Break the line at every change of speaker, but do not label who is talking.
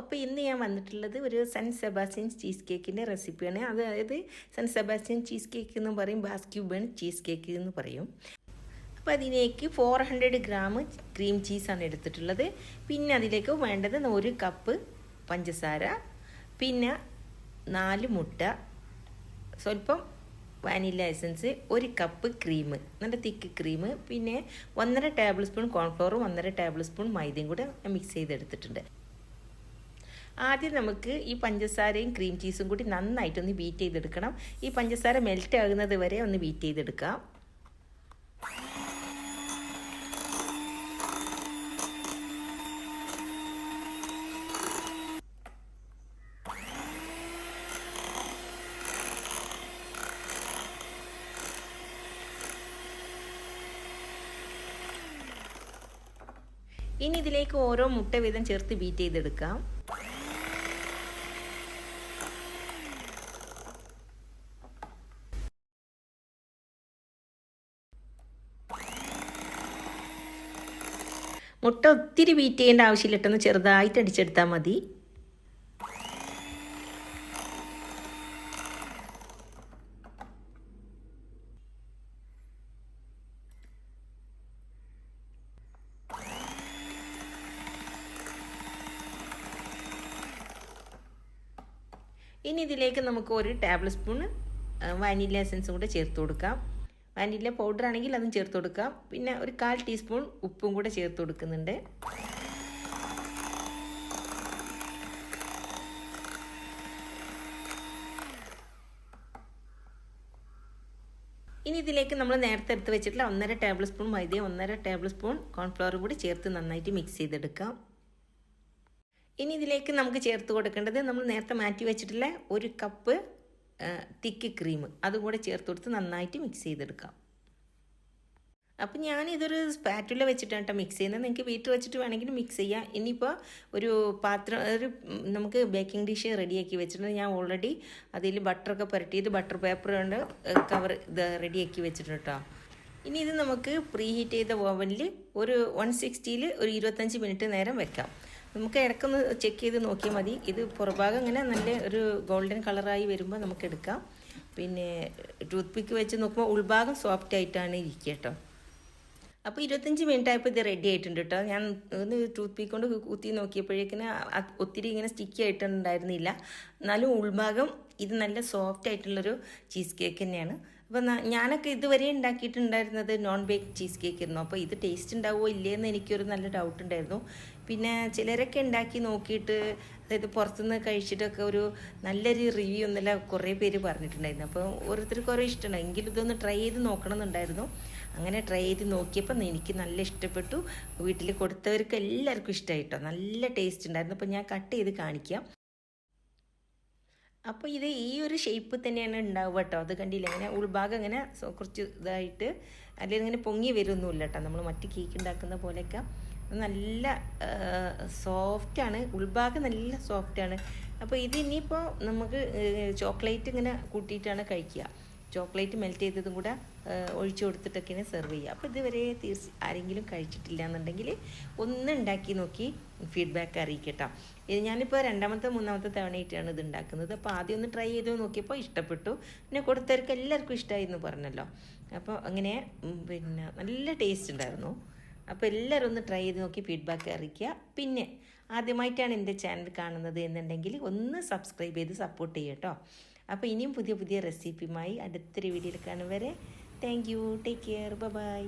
അപ്പോൾ ഇന്ന് ഞാൻ വന്നിട്ടുള്ളത് ഒരു സെൻ സെബാസ്റ്റ്യൻ ചീസ് കേക്കിന്റെ റെസിപ്പിയാണ് അതായത് സെൻ സെബാസ്റ്റ്യൻ ചീസ് കേക്ക് എന്ന് പറയും ബാസ്ക്യൂബൺ ചീസ് കേക്ക് എന്ന് പറയും. അപ്പോൾ അതിലേക്ക് ഫോർ ഹൺഡ്രഡ് ഗ്രാം ക്രീം ചീസാണ് എടുത്തിട്ടുള്ളത്. പിന്നെ അതിലേക്ക് വേണ്ടത് ഒരു കപ്പ് പഞ്ചസാര പിന്നെ നാല് മുട്ട സ്വല്പം വാനില എസൻസ് ഒരു കപ്പ് ക്രീം നല്ല തിക്ക് ക്രീം പിന്നെ ഒന്നര ടേബിൾ സ്പൂൺ കോൺഫ്ലോറും ഒന്നര ടേബിൾ സ്പൂൺ മൈദയും കൂടെ മിക്സ് ചെയ്തെടുത്തിട്ടുണ്ട്. ആദ്യം നമുക്ക് ഈ പഞ്ചസാരയും ക്രീം ചീസും കൂടി നന്നായിട്ടൊന്ന് ബീറ്റ് ചെയ്തെടുക്കണം. ഈ പഞ്ചസാര മെൽറ്റ് ആകുന്നത് വരെ ഒന്ന് ബീറ്റ് ചെയ്തെടുക്കാം. ഇനി ഇതിലേക്ക് ഓരോ മുട്ട വീതം ചേർത്ത് ബീറ്റ് ചെയ്തെടുക്കാം. മുട്ട ഒത്തിരി ബീറ്റ് ചെയ്യേണ്ട ആവശ്യമില്ല. ചെറുതായിട്ട് അടിച്ചെടുത്താൽ മതി. ഇനി ഇതിലേക്ക് നമുക്ക് ഒരു ടേബിൾ സ്പൂൺ വാനില എസൻസും കൂടെ ചേർത്ത് കൊടുക്കാം. വാനില പൗഡർ ആണെങ്കിൽ അതും ചേർത്ത് കൊടുക്കാം പിന്നെ ഒരു കാൽ ടീസ്പൂൺ ഉപ്പും കൂടെ ചേർത്ത് കൊടുക്കുന്നുണ്ട്. ഇനി ഇതിലേക്ക് നമ്മൾ നേരത്തെ എടുത്ത് വെച്ചിട്ടുള്ള ഒന്നര ടേബിൾ സ്പൂൺ മൈദയും ഒന്നര ടേബിൾ സ്പൂൺ കോൺഫ്ലവർ കൂടി ചേർത്ത് നന്നായിട്ട് മിക്സ് ചെയ്തെടുക്കാം. ഇനി ഇതിലേക്ക് നമുക്ക് ചേർത്ത് കൊടുക്കേണ്ടത് നമ്മൾ നേരത്തെ മാറ്റി വെച്ചിട്ടുള്ള ഒരു കപ്പ് തിക്ക് ക്രീം അതുകൂടെ ചേർത്ത് കൊടുത്ത് നന്നായിട്ട് മിക്സ് ചെയ്തെടുക്കാം. അപ്പം ഞാനിതൊരു സ്പാറ്റുല വെച്ചിട്ടാണ് കേട്ടോ മിക്സ് ചെയ്യുന്നത്. നിങ്ങൾക്ക് വീട്ടിൽ വെച്ചിട്ട് വേണമെങ്കിൽ മിക്സ് ചെയ്യാം. ഇനിയിപ്പോൾ ഒരു പാത്രം ഒരു നമുക്ക് ബേക്കിംഗ് ഡിഷ് റെഡിയാക്കി വെച്ചിട്ടുണ്ട്. ഞാൻ ഓൾറെഡി അതിൽ ബട്ടറൊക്കെ പുരട്ടിയിട്ട് ബട്ടർ പേപ്പർ കൊണ്ട് കവർ ഇത് റെഡിയാക്കി വെച്ചിട്ടുണ്ട് കേട്ടോ ഇനി ഇത് നമുക്ക് പ്രീ ഹീറ്റ് ചെയ്ത ഓവനിൽ ഒരു വൺ സിക്സ്റ്റിയിൽ ഒരു ഇരുപത്തഞ്ച് മിനിറ്റ് നേരം വെക്കാം. നമുക്ക് ഇടക്കൊന്ന് ചെക്ക് ചെയ്ത് നോക്കിയാൽ മതി. ഇത് പുറഭാഗം ഇങ്ങനെ നല്ല ഒരു ഗോൾഡൻ കളറായി വരുമ്പോൾ നമുക്ക് എടുക്കാം. പിന്നെ ടൂത്ത് പിക്ക് വെച്ച് നോക്കുമ്പോൾ ഉൾഭാഗം സോഫ്റ്റ് ആയിട്ടാണ് ഇരിക്കുക കേട്ടോ. അപ്പോൾ ഇരുപത്തഞ്ച് മിനിറ്റ് ആയപ്പോൾ ഇത് റെഡി ആയിട്ടുണ്ട് കേട്ടോ. ഞാൻ ഒന്ന് ടൂത്ത് പിക്ക് കൊണ്ട് കുത്തി നോക്കിയപ്പോഴേക്കിന് ഒത്തിരി ഇങ്ങനെ സ്റ്റിക്കി ആയിട്ടുണ്ടായിരുന്നില്ല എന്നാലും ഉൾഭാഗം ഇത് നല്ല സോഫ്റ്റ് ആയിട്ടുള്ളൊരു ചീസ് കേക്ക് തന്നെയാണ്. അപ്പോൾ ഞാനൊക്കെ ഇതുവരെ ഉണ്ടാക്കിയിട്ടുണ്ടായിരുന്നത് നോൺ ബേക്ക് ചീസ് കേക്ക് ആയിരുന്നു. അപ്പോൾ ഇത് ടേസ്റ്റ് ഉണ്ടാവുമോ ഇല്ലയെന്ന് എനിക്കൊരു നല്ല ഡൗട്ട് ഉണ്ടായിരുന്നു. പിന്നെ ചിലരൊക്കെ ഉണ്ടാക്കി നോക്കിയിട്ട് അതായത് പുറത്തുനിന്ന് കഴിച്ചിട്ടൊക്കെ ഒരു നല്ലൊരു റിവ്യൂ എന്നല്ല കുറേ പേര് പറഞ്ഞിട്ടുണ്ടായിരുന്നു. അപ്പോൾ ഓരോരുത്തർക്ക് ഓരോ ഇഷ്ടമാണ് എങ്കിലും ഇതൊന്ന് ട്രൈ ചെയ്ത് നോക്കണം എന്നുണ്ടായിരുന്നു അങ്ങനെ ട്രൈ ചെയ്ത് നോക്കിയപ്പോൾ എനിക്ക് നല്ല ഇഷ്ടപ്പെട്ടു. വീട്ടിൽ കൊടുത്തവർക്ക് എല്ലാവർക്കും ഇഷ്ടമായിട്ടോ നല്ല ടേസ്റ്റ് ഉണ്ടായിരുന്നു. അപ്പോൾ ഞാൻ കട്ട് ചെയ്ത് കാണിക്കാം. അപ്പോൾ ഇത് ഈ ഒരു ഷേപ്പ് തന്നെയാണ് ഉണ്ടാവുക കേട്ടോ അത് കണ്ടില്ല? ഇങ്ങനെ ഉൾഭാഗം അങ്ങനെ കുറച്ച് ഇതായിട്ട് അല്ലെങ്കിൽ ഇങ്ങനെ പൊങ്ങി വരുന്നില്ല കേട്ടോ നമ്മൾ മറ്റ് കേക്ക് ഉണ്ടാക്കുന്ന പോലെയൊക്കെ. നല്ല സോഫ്റ്റാണ് ഉൾഭാഗം നല്ല സോഫ്റ്റാണ് അപ്പോൾ ഇത് ഇനിയിപ്പോൾ നമുക്ക് ചോക്ലേറ്റ് ഇങ്ങനെ കൂട്ടിയിട്ടാണ് കഴിക്കുക. ചോക്ലേറ്റ് മെൽറ്റ് ചെയ്തതും കൂടെ ഒഴിച്ചു കൊടുത്തിട്ടൊക്കെയാണ് സെർവ് ചെയ്യുക. അപ്പോൾ ഇതുവരെ തീർച്ച ആരെങ്കിലും കഴിച്ചിട്ടില്ല എന്നുണ്ടെങ്കിൽ ഒന്ന് ഉണ്ടാക്കി നോക്കി ഫീഡ്ബാക്ക് അറിയിക്കട്ടോ. ഞാനിപ്പോൾ രണ്ടാമത്തെ മൂന്നാമത്തെ തവണയായിട്ടാണ് ഇത് ഉണ്ടാക്കുന്നത്. അപ്പോൾ ആദ്യം ഒന്ന് ട്രൈ ചെയ്ത് നോക്കിയപ്പോൾ ഇഷ്ടപ്പെട്ടു. പിന്നെ കൊടുത്തവർക്ക് എല്ലാവർക്കും ഇഷ്ടമായി എന്ന് പറഞ്ഞല്ലോ. അപ്പോൾ അങ്ങനെ പിന്നെ നല്ല ടേസ്റ്റ് ഉണ്ടായിരുന്നു. അപ്പോൾ എല്ലാവരും ഒന്ന് ട്രൈ ചെയ്ത് നോക്കി ഫീഡ്ബാക്ക് അറിയിക്കുക. പിന്നെ ആദ്യമായിട്ടാണ് എന്റെ ചാനൽ കാണുന്നത് എന്നുണ്ടെങ്കിൽ ഒന്ന് സബ്സ്ക്രൈബ് ചെയ്ത് സപ്പോർട്ട് ചെയ്യട്ടോ അപ്പോൾ ഇനിയും പുതിയ പുതിയ റെസിപ്പിയുമായി അടുത്തൊരു വീഡിയോയിൽ കാണും വരെ. Thank you take care bye